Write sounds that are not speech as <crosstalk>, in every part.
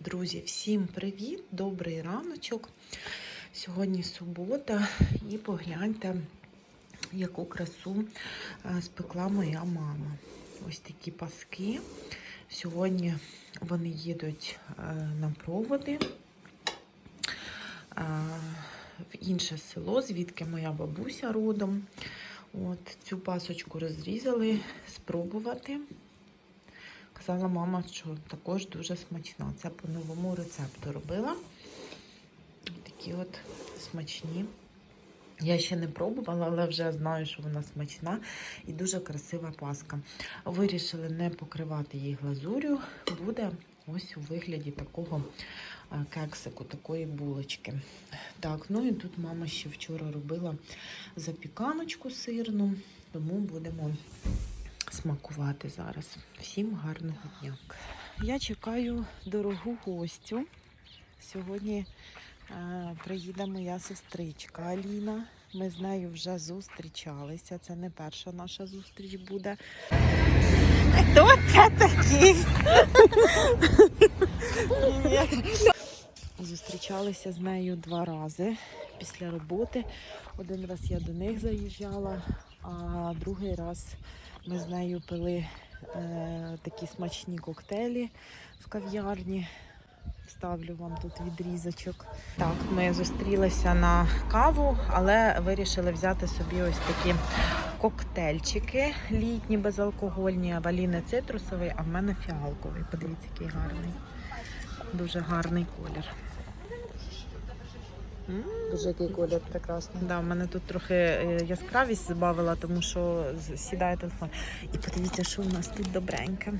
Друзі, всім привіт! Добрий раночок. Сьогодні субота, і погляньте, яку красу е, спекла моя мама. Ось такі паски. Сьогодні вони їдуть е, на проводи е, в інше село, звідки моя бабуся родом. От цю пасочку розрізали, спробувати. Казала мама, що також дуже смачна. Це по новому рецепту робила. Такі от смачні. Я ще не пробувала, але вже знаю, що вона смачна і дуже красива паска. Вирішили не покривати її глазурю. Буде ось у вигляді такого кексику, такої булочки. Так, ну і тут мама ще вчора робила запіканочку сирну, тому будемо смакувати зараз. Всім гарного дня. Я чекаю дорогу гостю. Сьогодні е, приїде моя сестричка Аліна. Ми з нею вже зустрічалися. Це не перша наша зустріч буде. Хто це такий? <laughs> Зустрічалися з нею два рази після роботи. Один раз я до них заїжджала, а другий раз ми з нею пили е, такі смачні коктейлі в кав'ярні. Ставлю вам тут відрізочок. Так, ми зустрілися на каву, але вирішили взяти собі ось такі коктейльчики літні, безалкогольні. А в Аліни цитрусовий, а в мене фіалковий. Подивіться, який гарний. Дуже гарний колір. Дуже який колір прекрасний. Да, в мене тут трохи е, яскравість збавила, тому що сідає телефон. І подивіться, що у нас тут добреньке.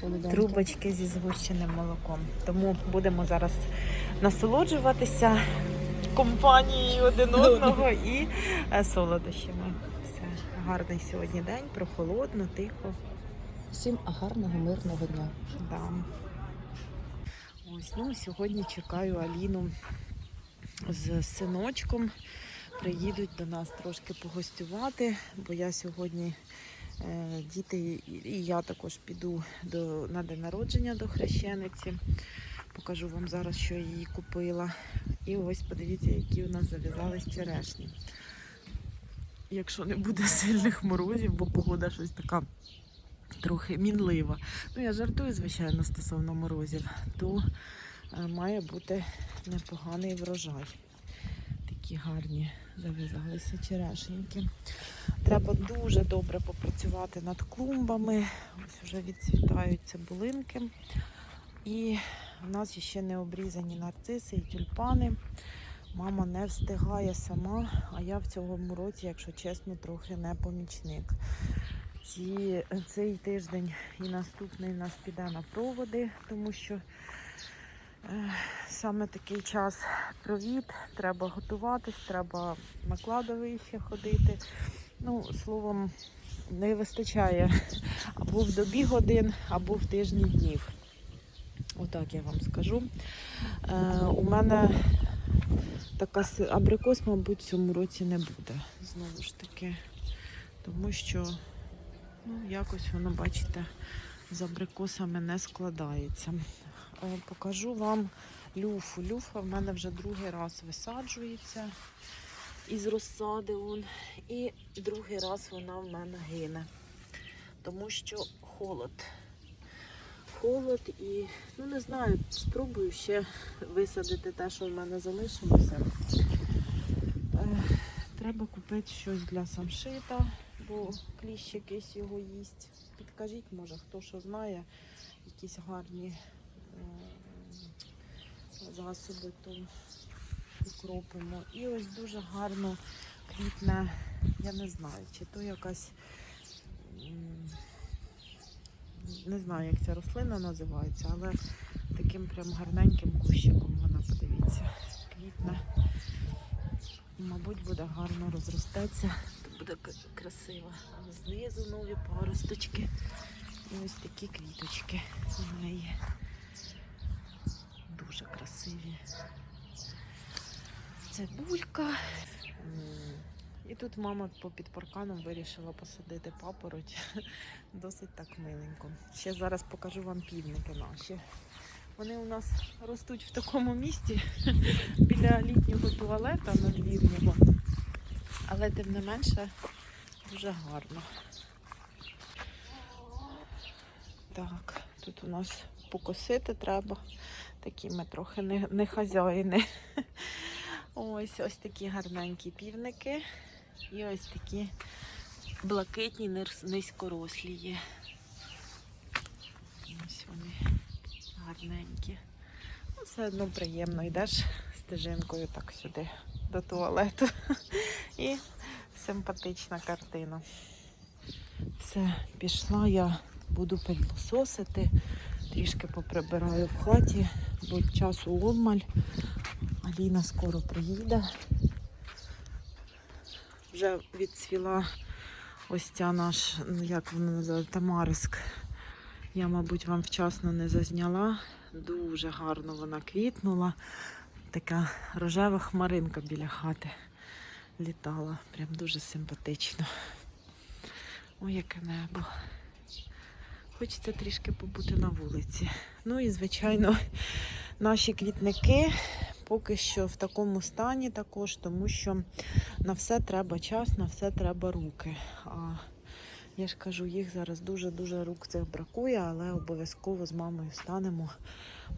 Солоденьке. Трубочки зі згущеним молоком. Тому будемо зараз насолоджуватися компанією один одного і е, солодощами. Все, гарний сьогодні день, прохолодно, тихо. Всім гарного, мирного дня. Да. Ось, ну, сьогодні чекаю Аліну з синочком. Приїдуть до нас трошки погостювати, бо я сьогодні е, діти і- я також піду до, на день народження до хрещениці. Покажу вам зараз, що я їй купила. І ось подивіться, які у нас зав'язались черешні. Якщо не буде сильних морозів, бо погода щось така трохи мінлива. Ну, я жартую, звичайно, стосовно морозів, то має бути непоганий врожай. Такі гарні зав'язалися черешеньки. Треба дуже добре попрацювати над клумбами. Ось вже відцвітають цибулинки. І в нас ще не обрізані нарциси і тюльпани. Мама не встигає сама, а я в цьому році, якщо чесно, трохи не помічник. Ці, цей тиждень і наступний в нас піде на проводи, тому що саме такий час провід, треба готуватись, треба на кладовище ходити. Ну, словом, не вистачає або в добі годин, або в тижні днів. Отак я вам скажу. Е, у мене така абрикос, мабуть, в цьому році не буде. Знову ж таки. Тому що Ну, якось воно, бачите, з абрикосами не складається. Е, Покажу вам люфу. Люфа в мене вже другий раз висаджується із розсади. Он, і другий раз вона в мене гине. Тому що холод. Холод і, ну не знаю, спробую ще висадити те, що в мене залишилося. Е, Треба купити щось для самшита бо кліщ якийсь його їсть. Підкажіть, може, хто що знає, якісь гарні засоби, то укропимо. І ось дуже гарно квітне, я не знаю, чи то якась, не знаю, як ця рослина називається, але таким прям гарненьким кущиком вона, подивіться, квітне. Мабуть, буде гарно розростеться, то буде красиво. Знизу нові паросточки. І ось такі квіточки у неї. Дуже красиві. Цибулька. І тут мама попід парканом вирішила посадити папороть. <laughs> Досить так миленько. Ще зараз покажу вам півники наші. Вони у нас ростуть в такому місці <laughs> біля літнього туалета надвірного. Але тим не менше дуже гарно. Так, тут у нас покосити треба. Такі ми трохи не, не хазяїни. <laughs> Ось ось такі гарненькі півники. І ось такі блакитні низькорослі є. Ось вони гарненькі. Ну, Все одно приємно йдеш стежинкою так сюди до туалету. І симпатична картина. Все, пішла я, буду пилососити, трішки поприбираю в хаті, бо часу обмаль. Аліна скоро приїде. Вже відцвіла ось ця наш, ну, як вона називається, Тамариск. Я, мабуть, вам вчасно не зазняла. Дуже гарно вона квітнула. Така рожева хмаринка біля хати літала. Прям дуже симпатично. Ой, яке небо. Хочеться трішки побути на вулиці. Ну і, звичайно, наші квітники поки що в такому стані також, тому що на все треба час, на все треба руки. А я ж кажу, їх зараз дуже-дуже рук цих бракує, але обов'язково з мамою станемо,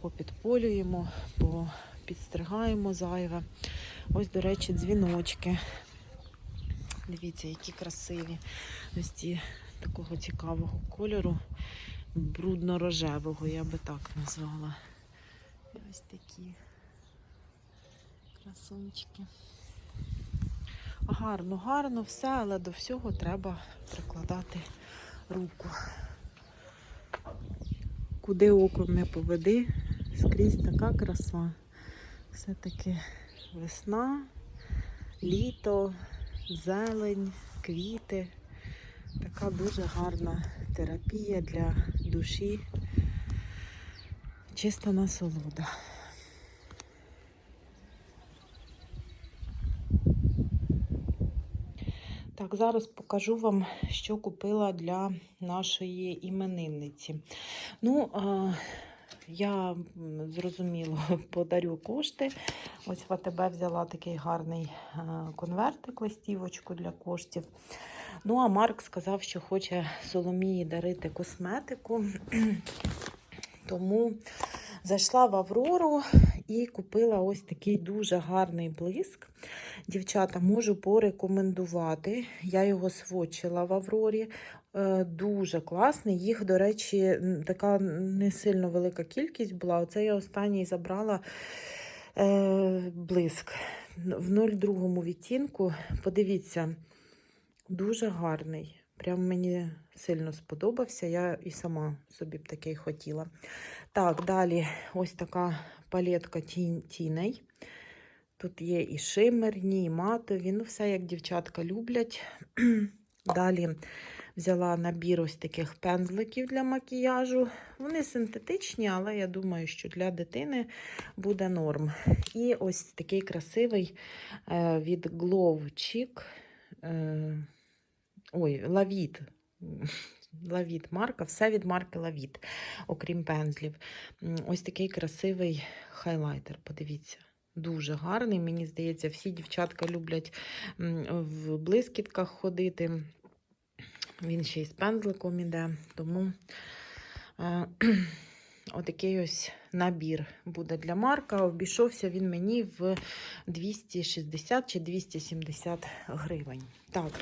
попідполюємо, попідстригаємо зайве. Ось, до речі, дзвіночки. Дивіться, які красиві. Ось ці такого цікавого кольору, брудно-рожевого, я би так назвала. Ось такі красунчики. Гарно, гарно все, але до всього треба прикладати руку. Куди оком не поведи, скрізь така краса. Все-таки весна, літо, зелень, квіти. Така дуже гарна терапія для душі. Чиста насолода. Так, зараз покажу вам, що купила для нашої іменинниці. Ну, а, я зрозуміло <laughs> подарю кошти. Ось в АТБ взяла такий гарний конвертик, листівочку для коштів. Ну, а Марк сказав, що хоче Соломії дарити косметику. <clears throat> Тому зайшла в Аврору і купила ось такий дуже гарний блиск. Дівчата, можу порекомендувати. Я його свочила в Аврорі. Е, Дуже класний. Їх, до речі, така не сильно велика кількість була. Оце я останній забрала е, блиск в 02 відтінку. Подивіться, дуже гарний. Прям мені сильно сподобався. Я і сама собі б такий хотіла. Так, далі ось така палетка тіней. Тут є і шимерні, і матові. Ну, все як дівчатка люблять. <clears throat> Далі взяла набір ось таких пензликів для макіяжу. Вони синтетичні, але я думаю, що для дитини буде норм. І ось такий красивий від Glow Chic. Ой, Lavit. Lavit <laughs> марка, все від марки Lavit, окрім пензлів. Ось такий красивий хайлайтер. Подивіться. Дуже гарний. Мені здається, всі дівчатка люблять в блискітках ходити. Він ще й з пензликом іде. Тому е, <clears throat> отакий ось набір буде для Марка. Обійшовся він мені в 260 чи 270 гривень. Так.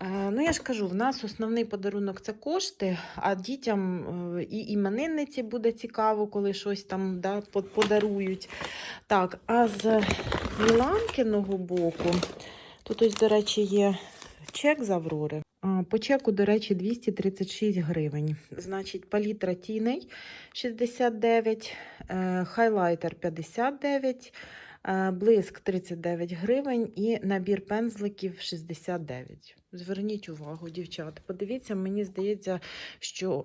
Е, Ну, я ж кажу, в нас основний подарунок це кошти, а дітям е, і іменинниці буде цікаво, коли щось там да, подарують. Так, а з Міланкиного боку, тут ось, до речі, є чек з Аврори. По чеку, до речі, 236 гривень. Значить, палітра тіней 69, е, хайлайтер 59, е, блиск 39 гривень і набір пензликів 69. Зверніть увагу, дівчата. Подивіться, мені здається, що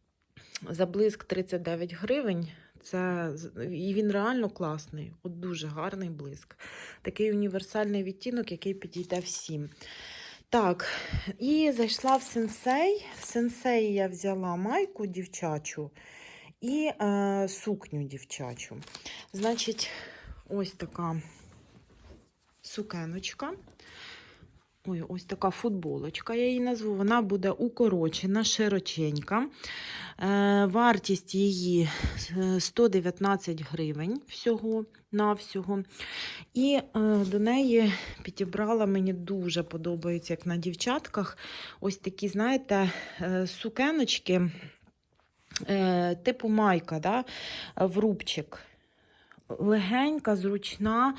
<clears throat> за блиск 39 гривень. Це і він реально класний, от дуже гарний блиск. Такий універсальний відтінок, який підійде всім. Так, і зайшла в сенсей. В сенсей я взяла майку дівчачу і е, сукню дівчачу. Значить, ось така сукеночка. Ой, ось така футболочка, я її назву. Вона буде укорочена, широченька. Е, вартість її е, 119 гривень всього на всього. І е, до неї підібрала, мені дуже подобається, як на дівчатках, ось такі, знаєте, е, сукеночки, е, типу майка, да, в рубчик. Легенька, зручна,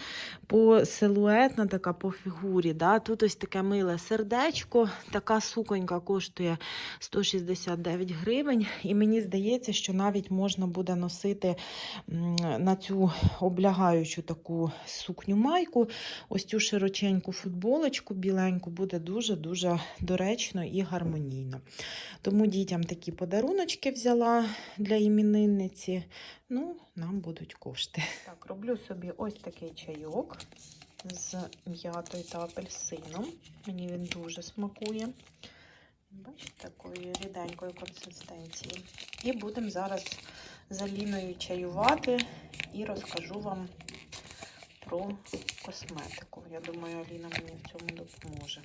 по силуетна, така по фігурі. Да? Тут ось таке миле сердечко. Така суконька коштує 169 гривень. І мені здається, що навіть можна буде носити на цю облягаючу таку сукню майку, ось цю широченьку футболочку біленьку, буде дуже-дуже доречно і гармонійно. Тому дітям такі подаруночки взяла для іменинниці. Ну, нам будуть кошти. Так, роблю собі ось такий чайок з м'ятою та апельсином. Мені він дуже смакує. Бачите, такої ріденької консистенції. І будемо зараз з Аліною чаювати і розкажу вам про косметику. Я думаю, Аліна мені в цьому допоможе.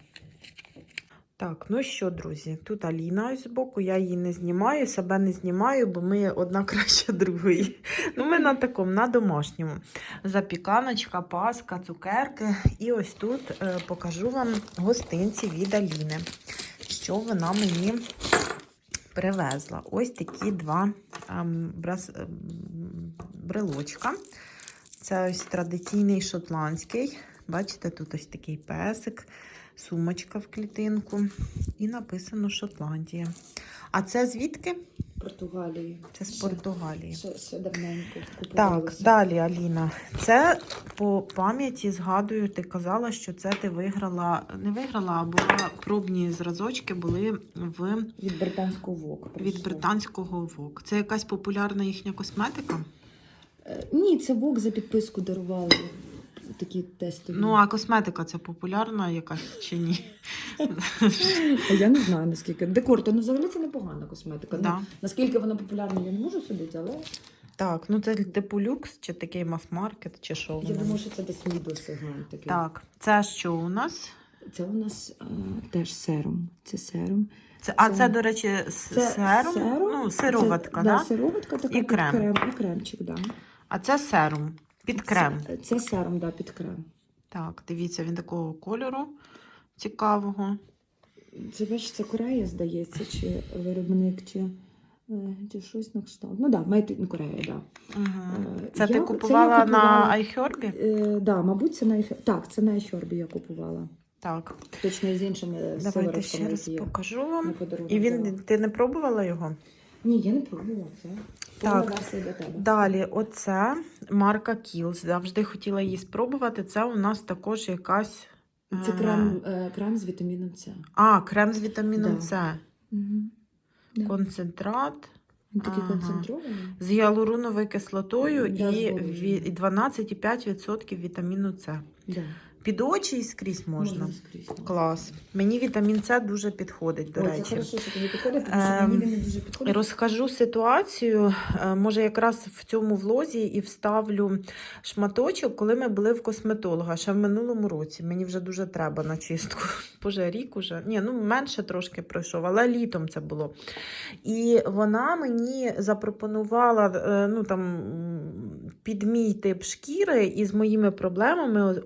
Так, ну що, друзі, тут Аліна ось збоку, я її не знімаю, себе не знімаю, бо ми одна <laughs> краще другої. Ну, ми на такому, на домашньому. Запіканочка, паска, цукерки. І ось тут е, покажу вам гостинці від Аліни, що вона мені привезла. Ось такі два ем, брас, ем, брелочка. Це ось традиційний шотландський. Бачите, тут ось такий песик, сумочка в клітинку. І написано Шотландія. А це звідки? Португалії. Це з Португалії. Ще, ще давненько Так, далі, Аліна. Це по пам'яті згадую, ти казала, що це ти виграла, не виграла, а була пробні зразочки були в Від британського ВОК. від британського ВОК. Це якась популярна їхня косметика. Е, Ні, це ВОК за підписку дарували. Такі тестові. Ну, а косметика це популярна якась чи ні? <laughs> А я не знаю наскільки. Декор, то ну, взагалі це непогана косметика. Ну, наскільки вона популярна, я не можу судити, але Так, ну це типу люкс, чи такий мас-маркет, чи що я воно? думаю, що це десь мідл сегмент такий. Так, це що у нас? Це у нас е, теж серум. Це серум. Це, а Це- це, до речі, с- серум, ну, сироватка, це, да? Да, сироватка така І під крем. крем. І кремчик, да. А це серум під крем. Це, це серум, да, під крем. Так, дивіться, він такого кольору цікавого. Це бачиш, це Корея, здається, чи виробник, чи, е, чи щось на кшталт. Ну так, да, Made in Korea, да. Угу. Це ти купувала, це купувала- на iHerb? Е, да, мабуть, це на Так, це на Айхербі я купувала. Так. Точно і з іншими Давайте ще раз покажу вам. І він ти не пробувала його? Ні, я не пробувала це. Так. Далі, оце марка Kiehl's. Завжди хотіла її спробувати. Це у нас також якась. Це е, крем, е, крем з вітаміном С. А, крем з вітаміном Да. С. Угу. Концентрат такий Ага. концентрований. з гіалуроновою кислотою і і 12,5% вітаміну С. Да. Під очі і скрізь можна. скрізь. Клас. Мені вітамін С дуже підходить, до це речі. хорошо, що тобі підходить, тому що Ем, мені він не дуже підходить. Розкажу ситуацію. е, Може, якраз в цьому влозі і вставлю шматочок, коли ми були в косметолога ще в минулому році. Мені вже дуже треба на чистку. <laughs> Боже, рік уже. Ні, ну менше трошки пройшов, але літом це було. І вона мені запропонувала е, ну, там, під мій тип шкіри, і з моїми проблемами о-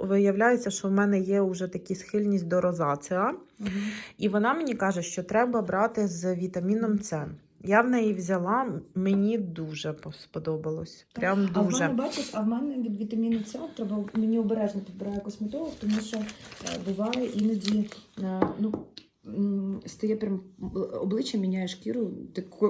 виявляється, що в мене є вже такі схильність до розацеа. Угу. І вона мені каже, що треба брати з вітаміном С. Я в неї взяла, мені дуже сподобалось. Прям А в мене бачиш, а в мене від вітаміну С треба мені обережно підбирає косметолог, тому що е, буває іноді е, ну. Стає прям обличчя міняє шкіру,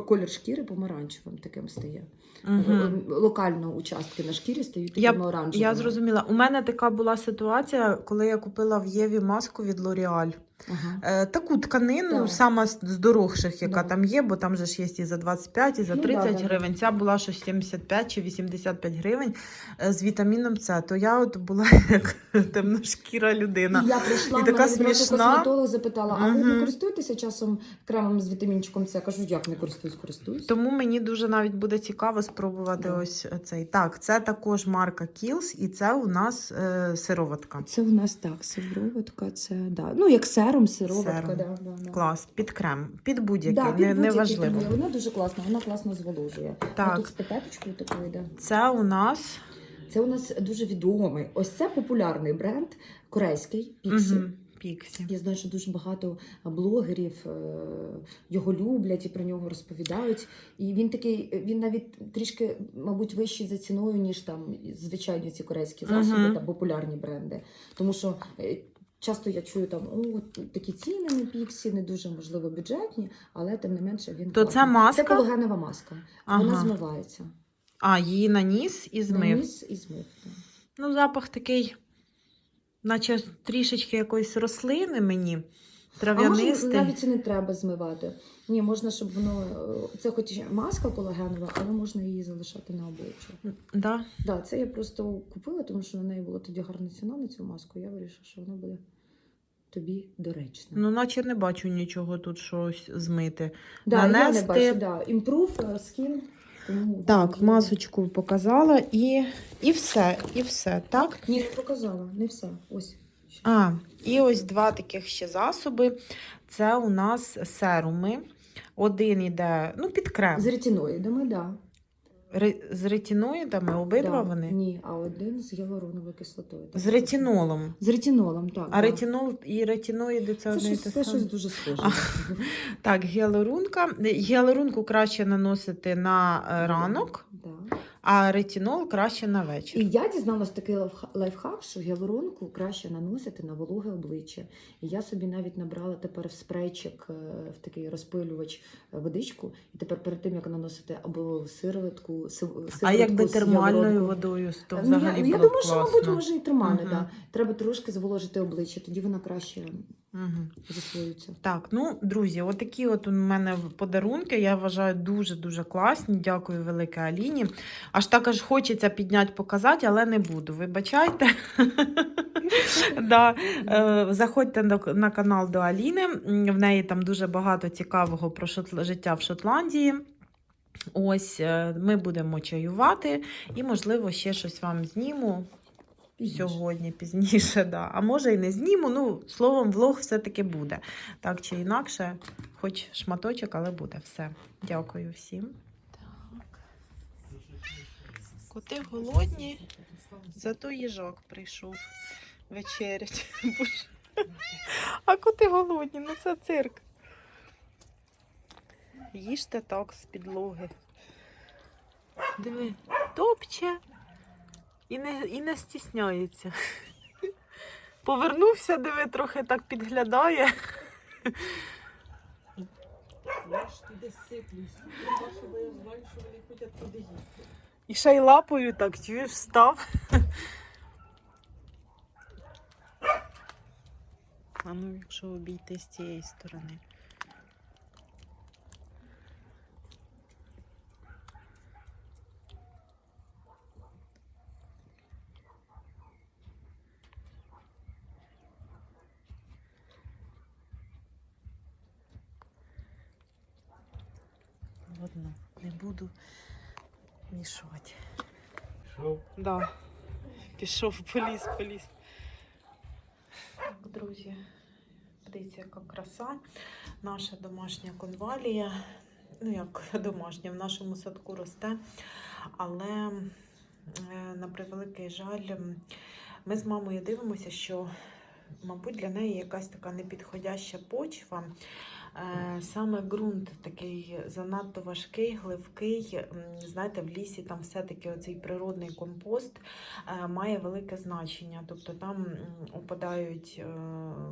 колір шкіри помаранчевим таким стає. Е, Локально участки на шкірі стають Я- такими оранжевими. Я зрозуміла. У мене така була ситуація, коли я купила в Єві маску від L'Oreal. Ага. Е, таку тканину, Так. сама з дорогших, яка Да. там є, бо там же ж є і за 25, і за Ну, 30 да, да, гривень. Ця була щось 75 чи 85 гривень е, з вітаміном С. То я от була <laughs> як темношкіра людина. І я прийшла, І така смішна. косметолог запитала, а ви не користуєтеся часом кремом з вітамінчиком С? Я кажу, як не користуюсь, користуюсь. Тому мені дуже навіть буде цікаво спробувати Да. ось цей. Так, це також марка Kiehl's, і це у нас е, сироватка. Це у нас так, сироватка, це да. Ну, як серум, сироватка, Серум. Да, да, да. Клас, під крем, під будь-який, Да, не, будь-який неважливо. Вона дуже класна, вона класно зволожує. Вона Так, Тут з пипеточкою такою йде. це у нас Це у нас дуже відомий. Ось це популярний бренд корейський Pixie. Мгм, Піксі. Я знаю, що дуже багато блогерів е, його люблять і про нього розповідають. І він такий, він навіть трішки, мабуть, вищий за ціною, ніж там звичайні ці корейські засоби Мгм. та популярні бренди. Тому що е, часто я чую там о, такі ціни на піксі, не дуже можливо бюджетні, але тим не менше він То це класний. маска? Це колагенова маска. Вона змивається. А, її наніс і змив. Наніс і змив. так. Ну, запах такий, наче трішечки якоїсь рослини мені. А може навіть і не треба змивати. Ні, можна, щоб воно е, це хоч маска колагенова, але можна її залишати на обличчі. Да? Да, це я просто купила, тому що на неї була тоді гарна ціна на цю маску. Я вирішила, що вона буде тобі доречна. Ну, наче не бачу нічого тут щось змити. да, я не нанести- бачу, да. Improve е, Так, масочку показала і, і все, і все, так? Ні, не показала, не все. Ось. А, і ось два таких ще засоби. Це у нас серуми. Один іде, ну, під крем. З ретиноїдами, да. Ре- З ретиноїдами обидва да. вони? Ні, а один з гіалуроновою кислотою. З ретинолом. З ретинолом, так. А да. ретинол і ретиноїди це, Це, одне і щось, те це саме? щось дуже схоже. А. Так, гіалурунка. Гіалурунку краще наносити на е, ранок, Да. А ретинол краще на вечір. І я дізналась такий лайфхак, що гіалуронку краще наносити на вологе обличчя. І я собі навіть набрала тепер в спрейчик, е, в такий розпилювач е, водичку. І тепер перед тим, як наносити або сироватку, сив- А сироватку якби термальною водою, то Ну, взагалі я, я було б думаю, що, мабуть, може і термальне, Мгм. да. Треба трошки зволожити обличчя, тоді вона краще Мгм. засвоюється. Так, ну, друзі, отакі от у мене подарунки. Я вважаю дуже-дуже класні. Дякую велике Аліні. Аж так аж хочеться підняти, показати, але не буду. Вибачайте. <laughs> Да. Е, Заходьте на- на канал до Аліни. В неї там дуже багато цікавого про життя в Шотландії. Ось е, ми будемо чаювати і, можливо, ще щось вам зніму сьогодні, пізніше. Да. А може і не зніму. Ну, словом, влог все-таки буде. Так чи інакше, хоч шматочок, але буде все. Дякую всім. Так. Коти голодні, зато їжак прийшов вечерять. А коти голодні, ну це цирк. Їжте так з підлоги. Диви, топче і не, і не стісняється. Повернувся, диви, трохи так підглядає. Я ж туди сиплюсь. Тому я знаю, що вони хочуть туди їсти. І ще й лапою так, чуєш, став. А ну, якщо обійти з цієї сторони. Ладно, не буду мішати. Що? Да. Пішов, поліз, поліз. Так, друзі, дивіться, яка краса. Наша домашня конвалія. Ну, як домашня, в нашому садку росте. Але, е, на превеликий жаль, ми з мамою дивимося, що, мабуть, для неї якась така непідходяща почва. Е, Саме ґрунт такий занадто важкий, гливкий. Знаєте, в лісі там все-таки оцей природний компост е, має велике значення. Тобто там опадають е,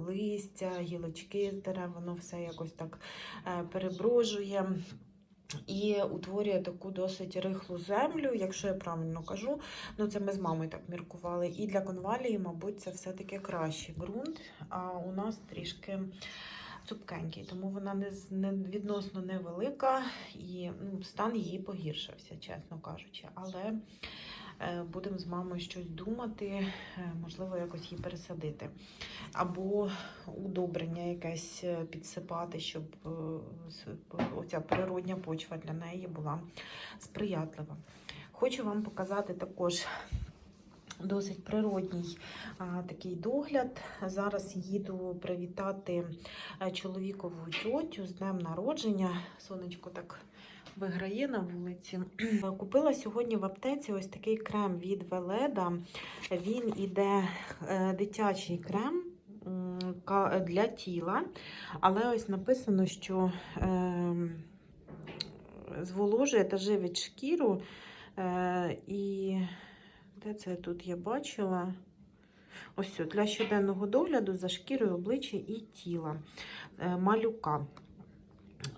листя, гілочки з дерев, воно все якось так переброжує. і утворює таку досить рихлу землю, якщо я правильно кажу. Ну, це ми з мамою так міркували. І для конвалії, мабуть, це все-таки кращий ґрунт. А у нас трішки цупкенький, тому вона не, не відносно невелика і ну, стан її погіршився, чесно кажучи. Але е, будемо з мамою щось думати, е, можливо, якось її пересадити. Або удобрення якесь е, підсипати, щоб оця природня почва для неї була сприятлива. Хочу вам показати також досить природній а, такий догляд. Зараз їду привітати е, чоловікову тьотю з днем народження. Сонечко так виграє на вулиці. <clears throat> Купила сьогодні в аптеці ось такий крем від Веледа. Він іде е, дитячий крем для тіла, але ось написано, що е, зволожує та живить шкіру. Е, і де це тут я бачила? Ось для щоденного догляду за шкірою обличчя і тіла е, малюка.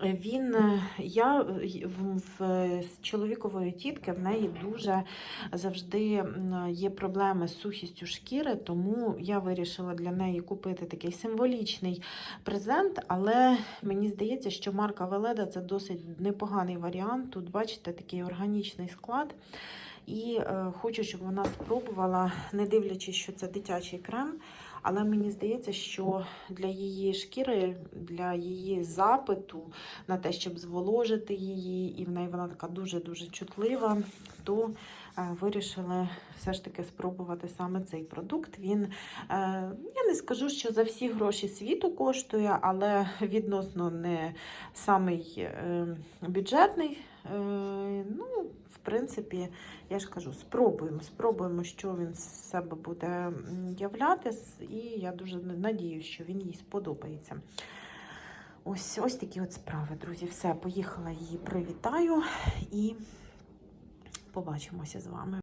Він, е, я е, в, в чоловікової тітки в неї дуже завжди є проблеми з сухістю шкіри, тому я вирішила для неї купити такий символічний презент, але мені здається, що марка Веледа це досить непоганий варіант. Тут, бачите, такий органічний склад. І е, хочу, щоб вона спробувала, не дивлячись, що це дитячий крем. Але мені здається, що для її шкіри, для її запиту на те, щоб зволожити її, і в неї вона така дуже-дуже чутлива, то е, вирішили все ж таки спробувати саме цей продукт. Він, е, я не скажу, що за всі гроші світу коштує, але відносно не самий бюджетний. Ну, принципі, я ж кажу, спробуємо, спробуємо, що він з себе буде являти, і я дуже надію, що він їй сподобається. Ось, ось такі от справи, друзі. Все, поїхала її привітаю і побачимося з вами.